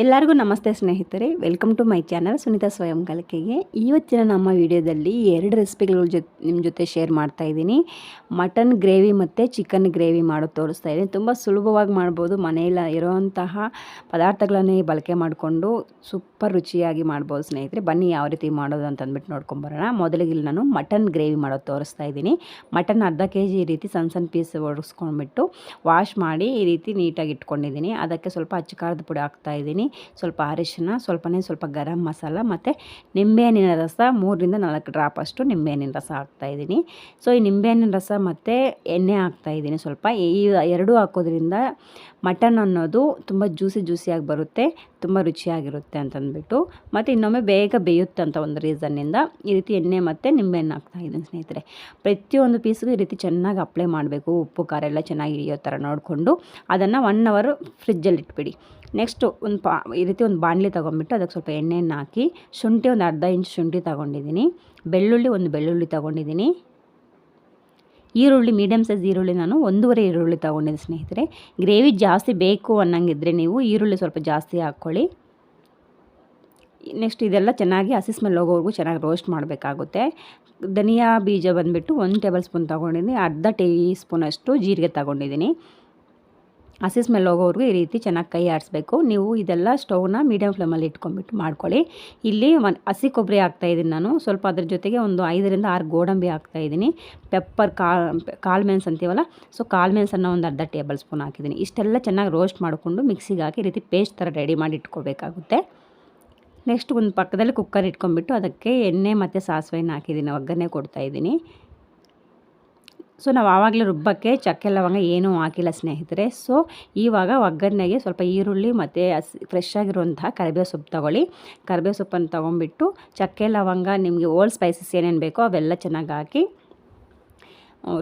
ಎಲ್ಲರಿಗೂ ನಮಸ್ತೆ ಸ್ನೇಹಿತರೆ welcome to my channel Sunita ಸ್ವಯಂ ಕಲಿಕೆಗೆ. ಇವತ್ತಿನ ನಮ್ಮ ವಿಡಿಯೋದಲ್ಲಿ ಎರಡು ರೆಸಿಪಿಗಳ ಜೊತೆ ನಿಮ್ಮ ಜೊತೆ ಶೇರ್ ಮಾಡ್ತಾ ಇದ್ದೀನಿ. ಮಟನ್ ಗ್ರೇವಿ ಮತ್ತು ಚಿಕನ್ ಗ್ರೇವಿ ಮಾಡೋದು ತೋರಿಸ್ತಾ ಇದ್ದೀನಿ. ತುಂಬ ಸುಲಭವಾಗಿ ಮಾಡ್ಬೋದು. ಮನೆಯಲ್ಲ ಇರೋವಂತಹ ಪದಾರ್ಥಗಳನ್ನೇ ಬಳಕೆ ಮಾಡಿಕೊಂಡು ಸೂಪರ್ ರುಚಿಯಾಗಿ ಮಾಡ್ಬೋದು ಸ್ನೇಹಿತರೆ. ಬನ್ನಿ ಯಾವ ರೀತಿ ಮಾಡೋದು ಅಂತ ಅಂದ್ಬಿಟ್ಟು ನೋಡ್ಕೊಂಬರೋಣ ಮೊದಲಿಗೆ ಇಲ್ಲಿ ನಾನು ಮಟನ್ ಗ್ರೇವಿ ಮಾಡೋದು ತೋರಿಸ್ತಾ ಇದ್ದೀನಿ. ಮಟನ್ ಅರ್ಧ ಕೆ ಜಿ ಈ ರೀತಿ ಸಣ್ಣ ಸಣ್ಣ ಪೀಸ್ ಒಡಿಸ್ಕೊಂಡ್ಬಿಟ್ಟು ವಾಶ್ ಮಾಡಿ ಈ ರೀತಿ ನೀಟಾಗಿ ಇಟ್ಕೊಂಡಿದ್ದೀನಿ. ಅದಕ್ಕೆ ಸ್ವಲ್ಪ ಅಚ್ಚ ಖಾರದ ಪುಡಿ ಹಾಕ್ತಾ ಇದ್ದೀನಿ. ಸ್ವಲ್ಪ ಅರಿಶಿನ ಸ್ವಲ್ಪನೇ ಸ್ವಲ್ಪ ಗರಂ ಮಸಾಲ ಮತ್ತು ನಿಂಬೆಹಣ್ಣಿನ ರಸ ಮೂರರಿಂದ ನಾಲ್ಕು ಡ್ರಾಪ್ ಅಷ್ಟು ನಿಂಬೆಹಣ್ಣಿನ ರಸ ಹಾಕ್ತಾಯಿದ್ದೀನಿ ಸೊ ಈ ನಿಂಬೆಹಣ್ಣಿನ ರಸ ಮತ್ತು ಎಣ್ಣೆ ಹಾಕ್ತಾಯಿದ್ದೀನಿ ಸ್ವಲ್ಪ. ಈ ಎರಡೂ ಹಾಕೋದ್ರಿಂದ ಮಟನ್ ಅನ್ನೋದು ತುಂಬ ಜ್ಯೂಸಿ ಜ್ಯೂಸಿಯಾಗಿ ಬರುತ್ತೆ, ತುಂಬ ರುಚಿಯಾಗಿರುತ್ತೆ ಅಂತಂದ್ಬಿಟ್ಟು. ಮತ್ತು ಇನ್ನೊಮ್ಮೆ ಬೇಗ ಬೇಯುತ್ತಂತ ಒಂದು ರೀಸನ್ನಿಂದ ಈ ರೀತಿ ಎಣ್ಣೆ ಮತ್ತು ನಿಂಬೆಹಣ್ಣು ಹಾಕ್ತಾಯಿದ್ದೀನಿ ಸ್ನೇಹಿತರೆ. ಪ್ರತಿಯೊಂದು ಪೀಸ್ಗೂ ಈ ರೀತಿ ಚೆನ್ನಾಗಿ ಅಪ್ಲೈ ಮಾಡಬೇಕು. ಉಪ್ಪು, ಖಾರ ಎಲ್ಲ ಚೆನ್ನಾಗಿ ಹಿಡಿಯೋ ಥರ ನೋಡಿಕೊಂಡು ಅದನ್ನು ಒನ್ ಅವರ್ ಫ್ರಿಜ್ಜಲ್ಲಿ ಇಟ್ಬಿಡಿ. ನೆಕ್ಸ್ಟು ಒಂದು ಪಾ, ಈ ರೀತಿ ಒಂದು ಬಾಣಲಿ ತೊಗೊಂಬಿಟ್ಟು ಅದಕ್ಕೆ ಸ್ವಲ್ಪ ಎಣ್ಣೆಯನ್ನು ಹಾಕಿ ಶುಂಠಿ ಒಂದು ಅರ್ಧ ಇಂಚು ಶುಂಠಿ ತೊಗೊಂಡಿದ್ದೀನಿ. ಬೆಳ್ಳುಳ್ಳಿ ಒಂದು ಬೆಳ್ಳುಳ್ಳಿ ತೊಗೊಂಡಿದ್ದೀನಿ. ಈರುಳ್ಳಿ ಮೀಡಿಯಮ್ ಸೈಜ್ ಈರುಳ್ಳಿ ನಾನು ಒಂದೂವರೆ ಈರುಳ್ಳಿ ತೊಗೊಂಡಿದ್ದೆ ಸ್ನೇಹಿತರೆ. ಗ್ರೇವಿ ಜಾಸ್ತಿ ಬೇಕು ಅನ್ನಂಗಿದ್ರೆ ನೀವು ಈರುಳ್ಳಿ ಸ್ವಲ್ಪ ಜಾಸ್ತಿ ಹಾಕ್ಕೊಳ್ಳಿ. ನೆಕ್ಸ್ಟ್ ಇದೆಲ್ಲ ಚೆನ್ನಾಗಿ ಹಸಿ ಸ್ಮೆಲ್ ಹೋಗೋವರೆಗೂ ಚೆನ್ನಾಗಿ ರೋಸ್ಟ್ ಮಾಡಬೇಕಾಗುತ್ತೆ. ಧನಿಯಾ ಬೀಜ ಬಂದುಬಿಟ್ಟು ಒಂದು ಟೇಬಲ್ ಸ್ಪೂನ್ ತೊಗೊಂಡಿದ್ದೀನಿ. ಅರ್ಧ ಟೀ ಸ್ಪೂನಷ್ಟು ಜೀರಿಗೆ ತೊಗೊಂಡಿದ್ದೀನಿ. ಹಸಿ ಸ್ಮೆಲ್ ಹೋಗೋವರೆಗೂ ಈ ರೀತಿ ಚೆನ್ನಾಗಿ ಕೈ ಆಡಿಸ್ಬೇಕು ನೀವು ಇದೆಲ್ಲ ಸ್ಟೌವ್ನ ಮೀಡಿಯಮ್ ಫ್ಲೇಮಲ್ಲಿ ಇಟ್ಕೊಂಡ್ಬಿಟ್ಟು ಮಾಡ್ಕೊಳ್ಳಿ. ಇಲ್ಲಿ ಒಂದು ಹಸಿ ಕೊಬ್ಬರಿ ಹಾಕ್ತಾಯಿದ್ದೀನಿ ನಾನು. ಸ್ವಲ್ಪ ಅದ್ರ ಜೊತೆಗೆ ಒಂದು ಐದರಿಂದ ಆರು ಗೋಡಂಬಿ ಹಾಕ್ತಾಯಿದ್ದೀನಿ ಪೆಪ್ಪರ್ ಕಾಳು ಮೆಣಸು ಅಂತೀವಲ್ಲ ಸೊ ಕಾಳು ಮೆಣಸನ್ನು ಒಂದು ಅರ್ಧ ಟೇಬಲ್ ಸ್ಪೂನ್ ಹಾಕಿದ್ದೀನಿ ಇಷ್ಟೆಲ್ಲ ಚೆನ್ನಾಗಿ ರೋಸ್ಟ್ ಮಾಡಿಕೊಂಡು ಮಿಕ್ಸಿಗೆ ಹಾಕಿ ಈ ರೀತಿ ಪೇಸ್ಟ್ ಥರ ರೆಡಿ ಮಾಡಿ ಇಟ್ಕೋಬೇಕಾಗುತ್ತೆ. ನೆಕ್ಸ್ಟ್ ಒಂದು ಪಕ್ಕದಲ್ಲಿ ಕುಕ್ಕರ್ ಇಟ್ಕೊಂಡ್ಬಿಟ್ಟು ಅದಕ್ಕೆ ಎಣ್ಣೆ ಮತ್ತು ಸಾಸಿವೆನ ಹಾಕಿದ್ದೀನಿ ಒಗ್ಗರಣೆ ಕೊಡ್ತಾಯಿದ್ದೀನಿ ಸೊ ನಾವು ಆವಾಗಲೇ ರುಬ್ಬಕ್ಕೆ ಚಕ್ಕೆ ಲವಂಗ ಏನೂ ಹಾಕಿಲ್ಲ ಸ್ನೇಹಿತರೆ. ಸೊ ಇವಾಗ ಒಗ್ಗರಣೆಗೆ ಸ್ವಲ್ಪ ಈರುಳ್ಳಿ ಮತ್ತು ಹಸಿ ಫ್ರೆಶ್ ಆಗಿರುವಂತಹ ಕರಿಬೇವು ಸೊಪ್ಪು ತೊಗೊಳ್ಳಿ. ಕರಿಬೇವು ಸೊಪ್ಪನ್ನು ತೊಗೊಂಬಿಟ್ಟು ಚಕ್ಕೆ ಲವಂಗ ನಿಮಗೆ ಓಲ್ಡ್ ಸ್ಪೈಸಸ್ ಏನೇನು ಬೇಕೋ ಅವೆಲ್ಲ ಚೆನ್ನಾಗಿ ಹಾಕಿ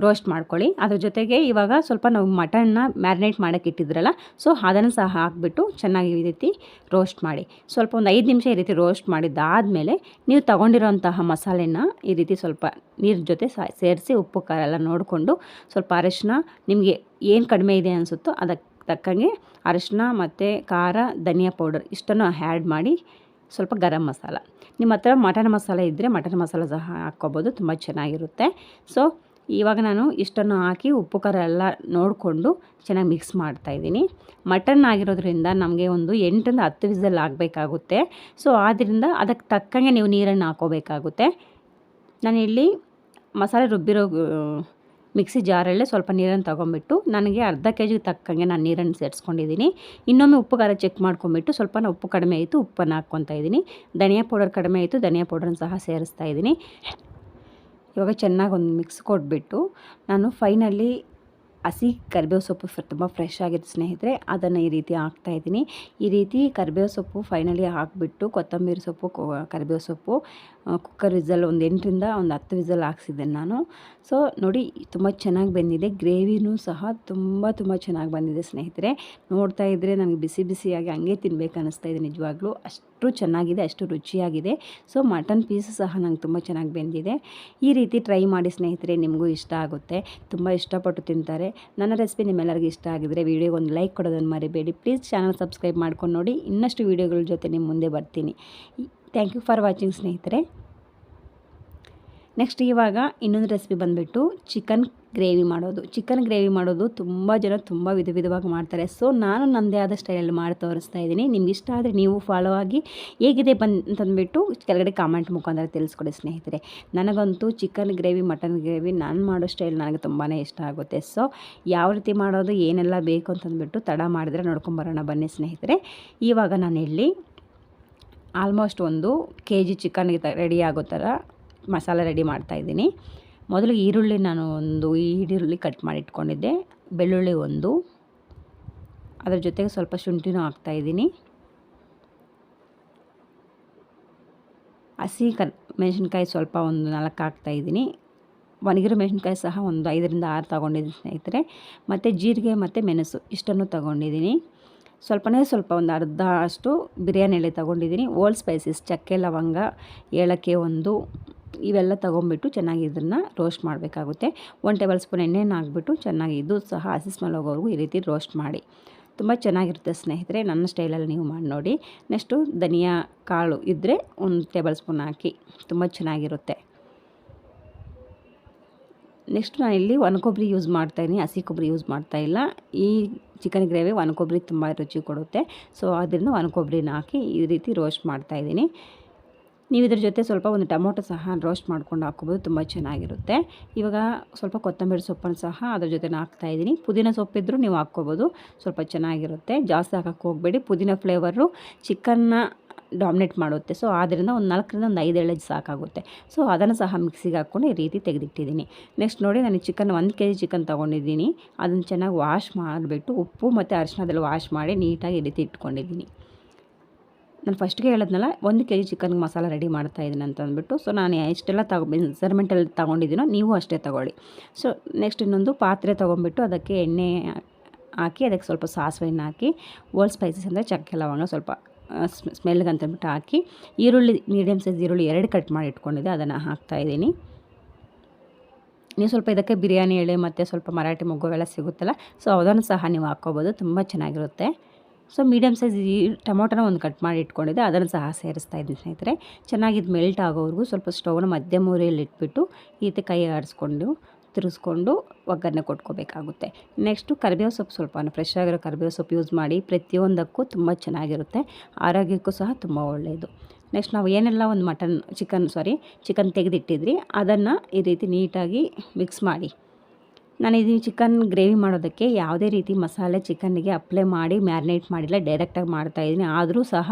ರೋಸ್ಟ್ ಮಾಡ್ಕೊಳ್ಳಿ. ಅದ್ರ ಜೊತೆಗೆ ಇವಾಗ ಸ್ವಲ್ಪ ನಾವು ಮಟನ್ನ ಮ್ಯಾರಿನೇಟ್ ಮಾಡೋಕ್ಕೆ ಇಟ್ಟಿದ್ರಲ್ಲ, ಸೊ ಅದನ್ನು ಸಹ ಹಾಕ್ಬಿಟ್ಟು ಚೆನ್ನಾಗಿ ಈ ರೀತಿ ರೋಸ್ಟ್ ಮಾಡಿ. ಸ್ವಲ್ಪ ಒಂದು ಐದು ನಿಮಿಷ ಈ ರೀತಿ ರೋಸ್ಟ್ ಮಾಡಿದ್ದಾದಮೇಲೆ ನೀವು ತೊಗೊಂಡಿರೋಂತಹ ಮಸಾಲೆನ ಈ ರೀತಿ ಸ್ವಲ್ಪ ನೀರು ಜೊತೆ ಸೇರಿಸಿ ಉಪ್ಪು, ಖಾರ ಎಲ್ಲ ನೋಡಿಕೊಂಡು ಸ್ವಲ್ಪ ಅರಶಿನ ನಿಮಗೆ ಏನು ಕಡಿಮೆ ಇದೆ ಅನಿಸುತ್ತೋ ಅದಕ್ಕೆ ತಕ್ಕಂಗೆ ಅರಶಿನ ಮತ್ತು ಖಾರ, ಧನಿಯಾ ಪೌಡರ್ ಇಷ್ಟನ್ನು ಆ್ಯಡ್ ಮಾಡಿ ಸ್ವಲ್ಪ ಗರಂ ಮಸಾಲ. ನಿಮ್ಮ ಹತ್ರ ಮಟನ್ ಮಸಾಲೆ ಇದ್ದರೆ ಮಟನ್ ಮಸಾಲ ಸಹ ಹಾಕ್ಕೋಬೋದು, ತುಂಬ ಚೆನ್ನಾಗಿರುತ್ತೆ. ಸೊ ಇವಾಗ ನಾನು ಇಷ್ಟನ್ನು ಹಾಕಿ ಉಪ್ಪು, ಖಾರ ಎಲ್ಲ ನೋಡಿಕೊಂಡು ಚೆನ್ನಾಗಿ ಮಿಕ್ಸ್ ಮಾಡ್ತಾಯಿದ್ದೀನಿ ಮಟನ್ ಆಗಿರೋದ್ರಿಂದ ನಮಗೆ ಒಂದು ಎಂಟರಿಂದ ಹತ್ತು ವಿಸಲ್ ಆಗಬೇಕಾಗುತ್ತೆ. ಸೊ ಆದ್ದರಿಂದ ಅದಕ್ಕೆ ತಕ್ಕಂಗೆ ನೀವು ನೀರನ್ನು ಹಾಕೋಬೇಕಾಗುತ್ತೆ. ನಾನಿಲ್ಲಿ ಮಸಾಲೆ ರುಬ್ಬಿರೋ ಮಿಕ್ಸಿ ಜಾರಲ್ಲೇ ಸ್ವಲ್ಪ ನೀರನ್ನು ತೊಗೊಂಬಿಟ್ಟು ನನಗೆ ಅರ್ಧ ಕೆ ಜಿಗೆ ತಕ್ಕಂಗೆ ನಾನು ನೀರನ್ನು ಸೇರಿಸ್ಕೊಂಡಿದ್ದೀನಿ. ಇನ್ನೊಮ್ಮೆ ಉಪ್ಪು, ಖಾರ ಚೆಕ್ ಮಾಡ್ಕೊಂಬಿಟ್ಟು ಸ್ವಲ್ಪ ಉಪ್ಪು ಕಡಿಮೆ ಆಯಿತು ಉಪ್ಪನ್ನು ಹಾಕ್ಕೊತಾ ಇದ್ದೀನಿ. ಧನಿಯಾ ಪೌಡರ್ ಕಡಿಮೆ ಆಯಿತು ಧನಿಯಾ ಪೌಡರ್ನ ಸಹ ಸೇರಿಸ್ತಾ ಇದ್ದೀನಿ. ಇವಾಗ ಚೆನ್ನಾಗಿ ಒಂದು ಮಿಕ್ಸ್ ಕೊಟ್ಬಿಟ್ಟು ನಾನು ಫೈನಲಿ ಹಸಿ ಕರಿಬೇವು ಸೊಪ್ಪು ತುಂಬ ಫ್ರೆಶ್ ಆಗಿತ್ತು ಸ್ನೇಹಿತರೆ, ಅದನ್ನು ಈ ರೀತಿ ಹಾಕ್ತಾಯಿದ್ದೀನಿ ಈ ರೀತಿ ಕರಿಬೇವು ಸೊಪ್ಪು ಫೈನಲಿ ಹಾಕಿಬಿಟ್ಟು ಕೊತ್ತಂಬರಿ ಸೊಪ್ಪು ಕರಿಬೇವು ಸೊಪ್ಪು ಕುಕ್ಕರ್ ವಿಸಲ್ ಒಂದು ಎಂಟರಿಂದ ಒಂದು ಹತ್ತು ವಿಸಲ್ ಹಾಕ್ಸಿದ್ದೆ ನಾನು. ಸೊ ನೋಡಿ, ತುಂಬ ಚೆನ್ನಾಗಿ ಬಂದಿದೆ. ಗ್ರೇವಿನೂ ಸಹ ತುಂಬ ತುಂಬ ಚೆನ್ನಾಗಿ ಬಂದಿದೆ ಸ್ನೇಹಿತರೆ. ನೋಡ್ತಾ ಇದ್ದರೆ ನನಗೆ ಬಿಸಿ ಬಿಸಿಯಾಗಿ ಹಂಗೆ ತಿನ್ಬೇಕು ಅನ್ನಿಸ್ತಾ ಇದೆ ನಿಜವಾಗ್ಲೂ. ಅಷ್ಟು ಚೆನ್ನಾಗಿದೆ, ಅಷ್ಟು ರುಚಿಯಾಗಿದೆ. ಸೊ ಮಟನ್ ಪೀಸ್ ಸಹ ನಂಗೆ ತುಂಬ ಚೆನ್ನಾಗಿ ಬೆಂದಿದೆ. ಈ ರೀತಿ ಟ್ರೈ ಮಾಡಿ ಸ್ನೇಹಿತರೆ, ನಿಮಗೂ ಇಷ್ಟ ಆಗುತ್ತೆ. ತುಂಬ ಇಷ್ಟಪಟ್ಟು ತಿಂತಾರೆ. ನನ್ನ ರೆಸಿಪಿ ನಿಮ್ಮೆಲ್ಲರಿಗೂ ಇಷ್ಟ ಆಗಿದ್ರೆ ವೀಡಿಯೋಗೆ ಒಂದು ಲೈಕ್ ಕೊಡೋದನ್ನು ಮರಿಬೇಡಿ. ಪ್ಲೀಸ್ ಚಾನಲ್ ಸಬ್ಸ್ಕ್ರೈಬ್ ಮಾಡ್ಕೊಂಡು ನೋಡಿ. ಇನ್ನಷ್ಟು ವೀಡಿಯೋಗಳ ಜೊತೆ ನಿಮ್ಮ ಮುಂದೆ ಬರ್ತೀನಿ. ಥ್ಯಾಂಕ್ ಯು ಫಾರ್ ವಾಚಿಂಗ್ ಸ್ನೇಹಿತರೆ. ನೆಕ್ಸ್ಟ್ ಇವಾಗ ಇನ್ನೊಂದು ರೆಸಿಪಿ ಬಂದುಬಿಟ್ಟು ಚಿಕನ್ ಗ್ರೇವಿ ಮಾಡೋದು. ಚಿಕನ್ ಗ್ರೇವಿ ಮಾಡೋದು ತುಂಬ ಜನ ತುಂಬ ವಿಧ ವಿಧವಾಗಿ ಮಾಡ್ತಾರೆ. ಸೊ ನಾನು ನನ್ನದೇ ಆದ ಸ್ಟೈಲಲ್ಲಿ ಮಾಡಿ ತೋರಿಸ್ತಾ ಇದ್ದೀನಿ. ನಿಮ್ಗೆ ಇಷ್ಟ ಆದರೆ ನೀವು ಫಾಲೋ ಆಗಿ ಹೇಗಿದೆ ಬಂದು ಅಂತಂದ್ಬಿಟ್ಟು ಕೆಳಗಡೆ ಕಾಮೆಂಟ್ ಮುಖಾಂತರ ತಿಳಿಸ್ಕೊಡಿ, ಸ್ನೇಹಿತರೆ. ನನಗಂತೂ ಚಿಕನ್ ಗ್ರೇವಿ ಮಟನ್ ಗ್ರೇವಿ ನಾನು ಮಾಡೋ ಸ್ಟೈಲ್ ನನಗೆ ತುಂಬಾ ಇಷ್ಟ ಆಗುತ್ತೆ. ಸೊ ಯಾವ ರೀತಿ ಮಾಡೋದು, ಏನೆಲ್ಲ ಬೇಕು ಅಂತಂದ್ಬಿಟ್ಟು ತಡ ಮಾಡಿದರೆ ನೋಡ್ಕೊಂಬರೋಣ ಬನ್ನಿ, ಸ್ನೇಹಿತರೆ. ಇವಾಗ ನಾನು ಇಲ್ಲಿ ಆಲ್ಮೋಸ್ಟ್ ಒಂದು ಕೆ ಜಿ ಚಿಕನ್ಗೆ ರೆಡಿ ಆಗೋ ಥರ ಮಸಾಲೆ ರೆಡಿ ಮಾಡ್ತಾಯಿದ್ದೀನಿ ಮೊದಲು ಈರುಳ್ಳಿ ನಾನು ಒಂದು ಈರುಳ್ಳಿ ಕಟ್ ಮಾಡಿ ಇಟ್ಕೊಂಡಿದ್ದೆ. ಬೆಳ್ಳುಳ್ಳಿ ಒಂದು. ಅದರ ಜೊತೆಗೆ ಸ್ವಲ್ಪ ಶುಂಠಿನೂ ಹಾಕ್ತಾಯಿದ್ದೀನಿ ಹಸಿ ಕ ಮೆಣಸಿನ್ಕಾಯಿ ಸ್ವಲ್ಪ ಒಂದು ನಾಲ್ಕು ಹಾಕ್ತಾಯಿದ್ದೀನಿ ಒಣಗಿರೋ ಮೆಣಸಿನ್ಕಾಯಿ ಸಹ ಒಂದು ಐದರಿಂದ ಆರು ತಗೊಂಡಿದ್ದೀನಿ ಸ್ನೇಹಿತರೆ. ಮತ್ತು ಜೀರಿಗೆ ಮತ್ತು ಮೆಣಸು ಇಷ್ಟನ್ನು ತೊಗೊಂಡಿದ್ದೀನಿ. ಸ್ವಲ್ಪನೇ ಸ್ವಲ್ಪ ಒಂದು ಅರ್ಧ ಅಷ್ಟು ಬಿರಿಯಾನಿ ಎಲೆ ತೊಗೊಂಡಿದ್ದೀನಿ. ಓಲ್ಡ್ ಸ್ಪೈಸಸ್, ಚಕ್ಕೆ, ಲವಂಗ, ಏಲಕ್ಕಿ ಒಂದು, ಇವೆಲ್ಲ ತೊಗೊಂಬಿಟ್ಟು ಚೆನ್ನಾಗಿ ಇದನ್ನು ರೋಸ್ಟ್ ಮಾಡಬೇಕಾಗುತ್ತೆ. ಒನ್ ಟೇಬಲ್ ಸ್ಪೂನ್ ಎಣ್ಣೆನ ಹಾಕ್ಬಿಟ್ಟು ಚೆನ್ನಾಗಿ ಇದು ಸಹ ಹಸಿ ಸ್ಮೆಲ್ ಹೋಗೋವರೆಗೂ ಈ ರೀತಿ ರೋಸ್ಟ್ ಮಾಡಿ. ತುಂಬ ಚೆನ್ನಾಗಿರುತ್ತೆ ಸ್ನೇಹಿತರೆ, ನನ್ನ ಸ್ಟೈಲಲ್ಲಿ ನೀವು ಮಾಡಿ ನೋಡಿ. ನೆಕ್ಸ್ಟು ಧನಿಯಾ ಕಾಳು ಇದ್ದರೆ ಒಂದು ಟೇಬಲ್ ಸ್ಪೂನ್ ಹಾಕಿ, ತುಂಬ ಚೆನ್ನಾಗಿರುತ್ತೆ. ನೆಕ್ಸ್ಟ್ ನಾನು ಇಲ್ಲಿ ಒಣ ಕೊಬ್ಬರಿ ಯೂಸ್ ಮಾಡ್ತಾಯಿದ್ದೀನಿ ಹಸಿ ಕೊಬ್ಬರಿ ಯೂಸ್ ಮಾಡ್ತಾಯಿಲ್ಲ ಈ ಚಿಕನ್ ಗ್ರೇವಿ ಒಣ ಕೊಬ್ಬರಿ ತುಂಬ ರುಚಿ ಕೊಡುತ್ತೆ. ಸೊ ಅದರಿಂದ ಒಣ ಕೊಬ್ಬರಿನ ಹಾಕಿ ಈ ರೀತಿ ರೋಸ್ಟ್ ಮಾಡ್ತಾಯಿದ್ದೀನಿ ನೀವು ಇದ್ರ ಜೊತೆ ಸ್ವಲ್ಪ ಒಂದು ಟೊಮೊಟೊ ಸಹ ರೋಸ್ಟ್ ಮಾಡ್ಕೊಂಡು ಹಾಕೋಬೋದು, ತುಂಬ ಚೆನ್ನಾಗಿರುತ್ತೆ. ಇವಾಗ ಸ್ವಲ್ಪ ಕೊತ್ತಂಬರಿ ಸೊಪ್ಪನ್ನು ಸಹ ಅದ್ರ ಜೊತೆ ಹಾಕ್ತಾಯಿದ್ದೀನಿ ಪುದೀನ ಸೊಪ್ಪಿದ್ರೂ ನೀವು ಹಾಕ್ಕೋಬೋದು, ಸ್ವಲ್ಪ ಚೆನ್ನಾಗಿರುತ್ತೆ. ಜಾಸ್ತಿ ಹಾಕೋಕ್ಕೆ ಹೋಗಬೇಡಿ. ಪುದೀನ ಫ್ಲೇವರು ಚಿಕನ್ನ ಡಾಮಿನೇಟ್ ಮಾಡುತ್ತೆ. ಸೊ ಆದ್ದರಿಂದ ಒಂದು ನಾಲ್ಕರಿಂದ ಒಂದು ಐದು ಎಳೆ ಸಾಕಾಗುತ್ತೆ. ಸೊ ಅದನ್ನು ಸಹ ಮಿಕ್ಸಿಗೆ ಹಾಕ್ಕೊಂಡು ಈ ರೀತಿ ತೆಗೆದಿಟ್ಟಿದ್ದೀನಿ. ನೆಕ್ಸ್ಟ್ ನೋಡಿ ನಾನು ಚಿಕನ್ ಒಂದು ಕೆ ಜಿ ಚಿಕನ್ ತೊಗೊಂಡಿದ್ದೀನಿ. ಅದನ್ನು ಚೆನ್ನಾಗಿ ವಾಶ್ ಮಾಡಿಬಿಟ್ಟು ಉಪ್ಪು ಮತ್ತು ಅರಿಶಿನದಲ್ಲಿ ವಾಶ್ ಮಾಡಿ ನೀಟಾಗಿ ಈ ರೀತಿ ಇಟ್ಕೊಂಡಿದ್ದೀನಿ. ನಾನು ಫಸ್ಟ್ಗೆ ಹೇಳೋದ್ನಲ್ಲ, ಒಂದು ಕೆ ಜಿ ಚಿಕನ್ಗೆ ಮಸಾಲ ರೆಡಿ ಮಾಡ್ತಾ ಇದ್ದೀನಿ ಅಂತ ಅಂದ್ಬಿಟ್ಟು. ಸೊ ನಾನು ಎಷ್ಟೆಲ್ಲ ತಗೊ ಮೆಸರ್ಮೆಂಟಲ್ಲಿ ತೊಗೊಂಡಿದ್ದೀನೋ ನೀವು ಅಷ್ಟೇ ತೊಗೊಳ್ಳಿ. ಸೊ ನೆಕ್ಸ್ಟ್ ಇನ್ನೊಂದು ಪಾತ್ರೆ ತೊಗೊಂಬಿಟ್ಟು ಅದಕ್ಕೆ ಎಣ್ಣೆ ಹಾಕಿ, ಅದಕ್ಕೆ ಸ್ವಲ್ಪ ಸಾಸಿವೆಯನ್ನು ಹಾಕಿ ಓಲ್ಡ್ ಸ್ಪೈಸಸ್ ಅಂದರೆ ಚಕ್ಕೆ, ಲವಂಗ ಸ್ವಲ್ಪ ಸ್ಮೆಲ್ಗೆ ಅಂತಂದ್ಬಿಟ್ಟು ಹಾಕಿ ಈರುಳ್ಳಿ ಮೀಡಿಯಮ್ ಸೈಜ್ ಈರುಳ್ಳಿ ಎರಡು ಕಟ್ ಮಾಡಿ ಇಟ್ಕೊಂಡಿದ್ದೆ, ಅದನ್ನು ಹಾಕ್ತಾಯಿದ್ದೀನಿ ನೀವು ಸ್ವಲ್ಪ ಇದಕ್ಕೆ ಬಿರಿಯಾನಿ ಎಳೆ ಮತ್ತು ಸ್ವಲ್ಪ ಮರಾಠಿ ಮೊಗ್ಗುವೆಲ್ಲ ಸಿಗುತ್ತಲ್ಲ ಸೊ ಅದನ್ನು ಸಹ ನೀವು ಹಾಕ್ಕೋಬೋದು, ತುಂಬ ಚೆನ್ನಾಗಿರುತ್ತೆ. ಸೊ ಮೀಡಿಯಮ್ ಸೈಜ್ ಈ ಟೊಮೊಟೊನ ಒಂದು ಕಟ್ ಮಾಡಿ ಇಟ್ಕೊಂಡಿದ್ದೆ, ಅದನ್ನು ಸಹ ಸೇರಿಸ್ತಾ ಇದ್ದೀನಿ ಸ್ನೇಹಿತರೆ. ಚೆನ್ನಾಗಿದ್ದು ಮೆಲ್ಟ್ ಆಗೋವರೆಗೂ ಸ್ವಲ್ಪ ಸ್ಟೌವ್ನ ಮಧ್ಯಮ ಉರಿಯಲ್ಲಿ ಇಟ್ಬಿಟ್ಟು ಈ ರೀತಿ ಕೈ ಆಡಿಸ್ಕೊಂಡು ತಿರುಗಿಸ್ಕೊಂಡು ಒಗ್ಗರಣೆ ಕೊಟ್ಕೋಬೇಕಾಗುತ್ತೆ. ನೆಕ್ಸ್ಟು ಕರಿಬೇವು ಸೊಪ್ಪು ಸ್ವಲ್ಪ ಫ್ರೆಶ್ ಆಗಿರೋ ಕರಿಬೇವು ಸೊಪ್ಪು ಯೂಸ್ ಮಾಡಿ ಪ್ರತಿಯೊಂದಕ್ಕೂ ತುಂಬ ಚೆನ್ನಾಗಿರುತ್ತೆ. ಆರೋಗ್ಯಕ್ಕೂ ಸಹ ತುಂಬ ಒಳ್ಳೆಯದು ನೆಕ್ಸ್ಟ್ ನಾವು ಏನೆಲ್ಲ ಒಂದು ಮಟನ್ ಚಿಕನ್ ಸಾರಿ ಚಿಕನ್ ತೆಗೆದಿಟ್ಟಿದ್ರಿ, ಅದನ್ನು ಈ ರೀತಿ ನೀಟಾಗಿ ಮಿಕ್ಸ್ ಮಾಡಿ. ನಾನು ಇದು ಚಿಕನ್ ಗ್ರೇವಿ ಮಾಡೋದಕ್ಕೆ ಯಾವುದೇ ರೀತಿ ಮಸಾಲೆ ಚಿಕನ್ನಿಗೆ ಅಪ್ಲೈ ಮಾಡಿ ಮ್ಯಾರಿನೇಟ್ ಮಾಡಿಲ್ಲ ಡೈರೆಕ್ಟಾಗಿ ಮಾಡ್ತಾಯಿದ್ದೀನಿ ಆದರೂ ಸಹ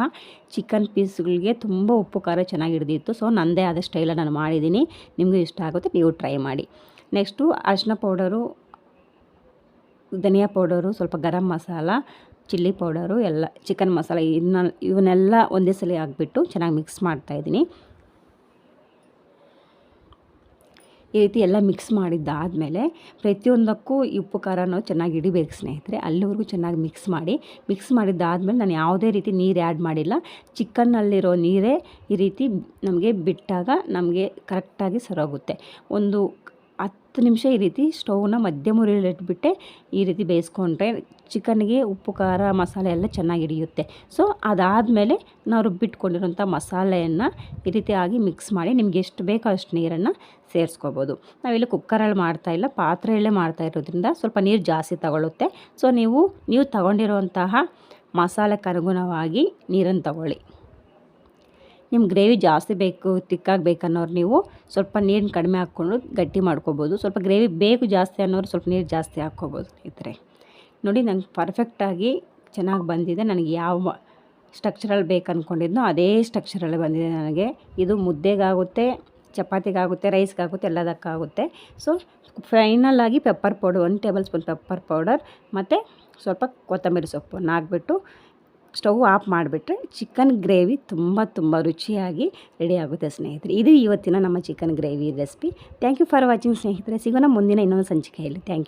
ಚಿಕನ್ ಪೀಸ್ಗಳಿಗೆ ತುಂಬ ಉಪ್ಪು, ಖಾರ ಚೆನ್ನಾಗಿ ಹಿಡಿದಿತ್ತು. ಸೊ ನನ್ನದೇ ಆದ ಸ್ಟೈಲಲ್ಲಿ ನಾನು ಮಾಡಿದ್ದೀನಿ. ನಿಮಗೂ ಇಷ್ಟ ಆಗುತ್ತೆ, ನೀವು ಟ್ರೈ ಮಾಡಿ. ನೆಕ್ಸ್ಟು ಅರಿಶಿನ ಪೌಡರು, ಧನಿಯಾ ಪೌಡರು, ಸ್ವಲ್ಪ ಗರಂ ಮಸಾಲ, ಚಿಲ್ಲಿ ಪೌಡರು, ಎಲ್ಲ ಚಿಕನ್ ಮಸಾಲ ಇನ್ನ ಇವನ್ನೆಲ್ಲ ಒಂದೇ ಸಲ ಹಾಕ್ಬಿಟ್ಟು ಚೆನ್ನಾಗಿ ಮಿಕ್ಸ್ ಮಾಡ್ತಾಯಿದ್ದೀನಿ ಈ ರೀತಿ ಎಲ್ಲ ಮಿಕ್ಸ್ ಮಾಡಿದ್ದಾದಮೇಲೆ ಪ್ರತಿಯೊಂದಕ್ಕೂ ಈ ಉಪ್ಪು ಖಾರನೂ ಚೆನ್ನಾಗಿ ಹಿಡಿಬೇಕು ಸ್ನೇಹಿತರೆ. ಅಲ್ಲಿವರೆಗೂ ಚೆನ್ನಾಗಿ ಮಿಕ್ಸ್ ಮಾಡಿ ಮಿಕ್ಸ್ ಮಾಡಿದ್ದಾದಮೇಲೆ ನಾನು ಯಾವುದೇ ರೀತಿ ನೀರು ಆ್ಯಡ್ ಮಾಡಿಲ್ಲ. ಚಿಕನ್ನಲ್ಲಿರೋ ನೀರೇ ಈ ರೀತಿ ನಮಗೆ ಬಿಟ್ಟಾಗ ನಮಗೆ ಕರೆಕ್ಟಾಗಿ ಸರೋಗುತ್ತೆ ಒಂದು ಹತ್ತು ನಿಮಿಷ ಈ ರೀತಿ ಸ್ಟೌವ್ನ ಮಧ್ಯಮ ಇಟ್ಬಿಟ್ಟೆ ಈ ರೀತಿ ಬೇಯಿಸ್ಕೊಂಡ್ರೆ ಚಿಕನ್ಗೆ ಉಪ್ಪು, ಖಾರ, ಮಸಾಲೆ ಎಲ್ಲ ಚೆನ್ನಾಗಿ ಹಿಡಿಯುತ್ತೆ. ಸೊ ಅದಾದಮೇಲೆ ನಾವು ರುಬ್ಬಿಟ್ಕೊಂಡಿರೋಂಥ ಮಸಾಲೆಯನ್ನು ಈ ರೀತಿಯಾಗಿ ಮಿಕ್ಸ್ ಮಾಡಿ ನಿಮ್ಗೆ ಎಷ್ಟು ಬೇಕೋ ಅಷ್ಟು ನೀರನ್ನು ಸೇರಿಸ್ಕೋಬೋದು. ನಾವಿಲ್ಲಿ ಕುಕ್ಕರಲ್ಲಿ ಮಾಡ್ತಾಯಿಲ್ಲ ಪಾತ್ರೆಯಲ್ಲೇ ಮಾಡ್ತಾ ಇರೋದ್ರಿಂದ ಸ್ವಲ್ಪ ನೀರು ಜಾಸ್ತಿ ತಗೊಳ್ಳುತ್ತೆ ಸೊ ನೀವು ನೀವು ತಗೊಂಡಿರುವಂತಹ ಮಸಾಲೆ ಅನುಗುಣವಾಗಿ ನೀರನ್ನು ತಗೊಳ್ಳಿ. ನಿಮ್ಗೆ ಗ್ರೇವಿ ಜಾಸ್ತಿ ಬೇಕು ತಿಕ್ಕಾಗಿ ಬೇಕನ್ನೋರು ನೀವು ಸ್ವಲ್ಪ ನೀರನ್ನ ಕಡಿಮೆ ಹಾಕ್ಕೊಂಡು ಗಟ್ಟಿ ಮಾಡ್ಕೋಬೋದು. ಸ್ವಲ್ಪ ಗ್ರೇವಿ ಬೇಕು ಜಾಸ್ತಿ ಅನ್ನೋರು ಸ್ವಲ್ಪ ನೀರು ಜಾಸ್ತಿ ಹಾಕ್ಕೋಬೋದು ಸ್ನೇಹಿತರೆ. ನೋಡಿ ನಂಗೆ ಪರ್ಫೆಕ್ಟಾಗಿ ಚೆನ್ನಾಗಿ ಬಂದಿದೆ. ನನಗೆ ಯಾವ ಸ್ಟ್ರಕ್ಚರಲ್ಲಿ ಬೇಕು ಅಂದ್ಕೊಂಡಿದ್ನೋ ಅದೇ ಸ್ಟ್ರಕ್ಚರಲ್ಲಿ ಬಂದಿದೆ ನನಗೆ. ಇದು ಮುದ್ದೆಗಾಗುತ್ತೆ, ಚಪಾತಿಗಾಗುತ್ತೆ ರೈಸ್ಗಾಗುತ್ತೆ ಎಲ್ಲದಕ್ಕಾಗುತ್ತೆ. ಸೊ ಫೈನಲ್ ಆಗಿ pepper powder one tablespoon pepper powder ಮತ್ತು ಸ್ವಲ್ಪ ಕೊತ್ತಂಬರಿ ಸೊಪ್ಪನ್ನು ಹಾಕ್ಬಿಟ್ಟು ಸ್ಟವ್ ಆಫ್ ಮಾಡಿಬಿಟ್ರೆ ಚಿಕನ್ ಗ್ರೇವಿ ತುಂಬ ತುಂಬ ರುಚಿಯಾಗಿ ರೆಡಿ ಆಗುತ್ತೆ ಸ್ನೇಹಿತರೆ. ಇದು ಇವತ್ತಿನ ನಮ್ಮ chicken gravy recipe. Thank you for watching ಸ್ನೇಹಿತರೆ. ಸಿಗೋಣ ಮುಂದಿನ ಇನ್ನೊಂದು ಸಂಚಿಕೆಯಲ್ಲಿ. Thank you